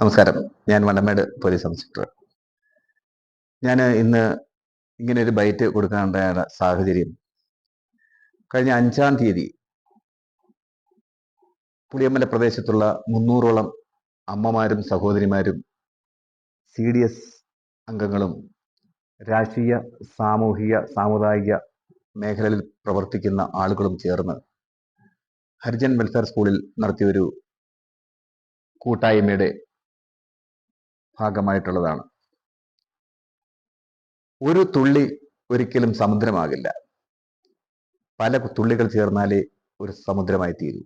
നമസ്കാരം. ഞാൻ Vandanmedu police inspector ഞാൻ ഇന്ന് ഇങ്ങനെ ഒരു ബൈറ്റ് കൊടുക്കാനുണ്ടായ സാഹചര്യം. കഴിഞ്ഞ അഞ്ചാം തീയതി പുളിയമ്മല പ്രദേശത്തുള്ള മുന്നൂറോളം അമ്മമാരും സഹോദരിമാരും സി ഡി എസ് അംഗങ്ങളും രാഷ്ട്രീയ സാമൂഹിക സാമുദായിക മേഖലയിൽ പ്രവർത്തിക്കുന്ന ആളുകളും ചേർന്ന് ഹരിജൻ വെൽഫെയർ സ്കൂളിൽ നടത്തിയൊരു കൂട്ടായ്മയുടെ ഭാഗമായിട്ടുള്ളതാണ്. ഒരു തുള്ളി ഒരിക്കലും സമുദ്രമാകില്ല. പല തുള്ളികൾ ചേർന്നാലേ ഒരു സമുദ്രമായി തീരൂ.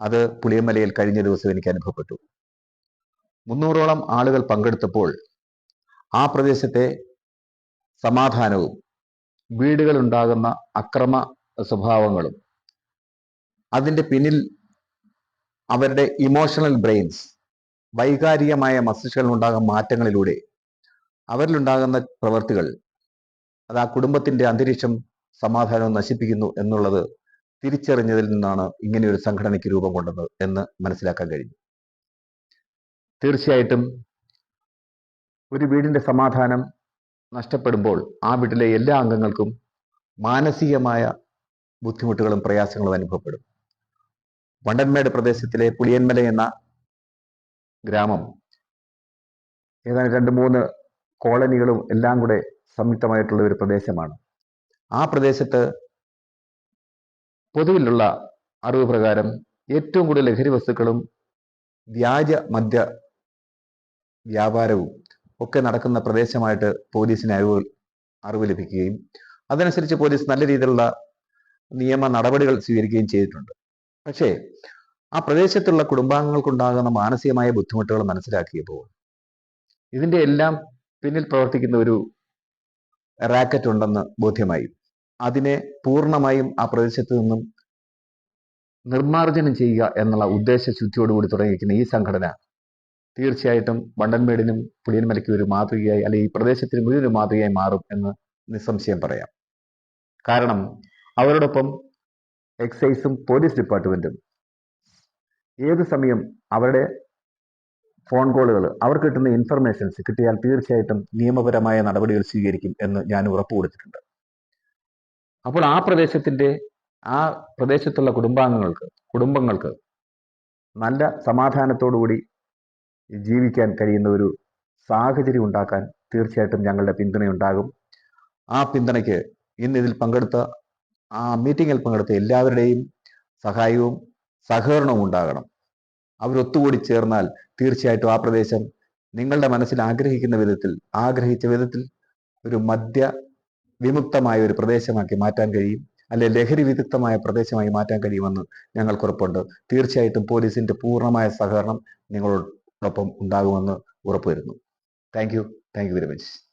അത് പുളിയമലയിൽ കഴിഞ്ഞ ദിവസം എനിക്ക് അനുഭവപ്പെട്ടു. മുന്നൂറോളം ആളുകൾ പങ്കെടുത്തപ്പോൾ ആ പ്രദേശത്തെ സമാധാനവും വീടുകളുണ്ടാകുന്ന അക്രമ സ്വഭാവങ്ങളും അതിന്റെ പിന്നിൽ അവരുടെ ഇമോഷണൽ ബ്രെയിൻസ് വൈകാരികമായ മസ്തിഷ്കങ്ങളിൽ ഉണ്ടാകുന്ന മാറ്റങ്ങളിലൂടെ അവരിലുണ്ടാകുന്ന പ്രവൃത്തികൾ അത് ആ കുടുംബത്തിന്റെ അന്തരീക്ഷം സമാധാനവും നശിപ്പിക്കുന്നു എന്നുള്ളത് തിരിച്ചറിഞ്ഞതിൽ നിന്നാണ് ഇങ്ങനെ ഒരു സംഘടനയ്ക്ക് രൂപം കൊണ്ടത് എന്ന് മനസ്സിലാക്കാൻ കഴിഞ്ഞു. തീർച്ചയായിട്ടും ഒരു വീടിന്റെ സമാധാനം നഷ്ടപ്പെടുമ്പോൾ ആ വീട്ടിലെ എല്ലാ അംഗങ്ങൾക്കും മാനസികമായ ബുദ്ധിമുട്ടുകളും പ്രയാസങ്ങളും അനുഭവപ്പെടും. വണ്ടന്മേട് പ്രദേശത്തിലെ പുളിയന്മല എന്ന ഗ്രാമം. ഏതാണ്ട് രണ്ട് മൂന്ന് കോളനികളും എല്ലാം കൂടെ സംയുക്തമായിട്ടുള്ള ഒരു പ്രദേശമാണ്. ആ പ്രദേശത്ത് പൊതുവിലുള്ള അറിവ് പ്രകാരം ഏറ്റവും കൂടുതൽ ലഹരി വസ്തുക്കളും വ്യാജ മദ്യ വ്യാപാരവും ഒക്കെ നടക്കുന്ന പ്രദേശമായിട്ട് പോലീസിന് അറിവ് അറിവ് ലഭിക്കുകയും അതനുസരിച്ച് പോലീസ് നല്ല രീതിയിലുള്ള നിയമ നടപടികൾ സ്വീകരിക്കുകയും ചെയ്തിട്ടുണ്ട്. പക്ഷേ ആ പ്രദേശത്തുള്ള കുടുംബാംഗങ്ങൾക്കുണ്ടാകുന്ന മാനസികമായ ബുദ്ധിമുട്ടുകൾ മനസ്സിലാക്കിയപ്പോൾ ഇതിന്റെ എല്ലാം പിന്നിൽ പ്രവർത്തിക്കുന്ന ഒരു റാക്കറ്റ് ഉണ്ടെന്ന് ബോധ്യമായി. അതിനെ പൂർണമായും ആ പ്രദേശത്ത് നിന്നും നിർമ്മാർജനം ചെയ്യുക എന്നുള്ള ഉദ്ദേശ ശുദ്ധിയോടുകൂടി തുടങ്ങിയിരിക്കുന്ന ഈ സംഘടന തീർച്ചയായിട്ടും വണ്ടൻമേടിനും പുളിയൻമലയ്ക്കും ഒരു മാതൃകയായി അല്ലെങ്കിൽ ഈ പ്രദേശത്തിന് മുഴുവൻ ഒരു മാതൃകയായി മാറും എന്ന് നിസ്സംശയം പറയാം. കാരണം അവരോടൊപ്പം എക്സൈസും പോലീസ് ഡിപ്പാർട്ട്മെന്റും ഏത് സമയം അവരുടെ ഫോൺ കോളുകൾ അവർക്ക് കിട്ടുന്ന ഇൻഫർമേഷൻസ് കിട്ടിയാൽ തീർച്ചയായിട്ടും നിയമപരമായ നടപടികൾ സ്വീകരിക്കും എന്ന് ഞാൻ ഉറപ്പ് കൊടുത്തിട്ടുണ്ട്. അപ്പോൾ ആ പ്രദേശത്തിന്റെ ആ പ്രദേശത്തുള്ള കുടുംബാംഗങ്ങൾക്ക് കുടുംബങ്ങൾക്ക് നല്ല സമാധാനത്തോടുകൂടി ജീവിക്കാൻ കഴിയുന്ന ഒരു സാഹചര്യം ഉണ്ടാക്കാൻ തീർച്ചയായിട്ടും ഞങ്ങളുടെ പിന്തുണയുണ്ടാകും. ആ പിന്തുണയ്ക്ക് ഇന്ന് ഇതിൽ പങ്കെടുത്ത ആ മീറ്റിങ്ങിൽ പങ്കെടുത്ത എല്ലാവരുടെയും സഹായവും സഹകരണവും ഉണ്ടാകണം. അവരൊത്തുകൂടി ചേർന്നാൽ തീർച്ചയായിട്ടും ആ പ്രദേശം നിങ്ങളുടെ മനസ്സിൽ ആഗ്രഹിക്കുന്ന വിധത്തിൽ ആഗ്രഹിച്ച വിധത്തിൽ ഒരു മദ്യ വിമുക്തമായ ഒരു പ്രദേശമാക്കി മാറ്റാൻ കഴിയും. അല്ലെ ലഹരി വിദഗ്ധമായ പ്രദേശമായി മാറ്റാൻ കഴിയുമെന്ന് ഞങ്ങൾക്ക് ഉറപ്പുണ്ട്. തീർച്ചയായിട്ടും പോലീസിന്റെ പൂർണമായ സഹകരണം നിങ്ങളോടൊപ്പം ഉണ്ടാകുമെന്ന് ഉറപ്പുവരുന്നു. Thank you thank you very much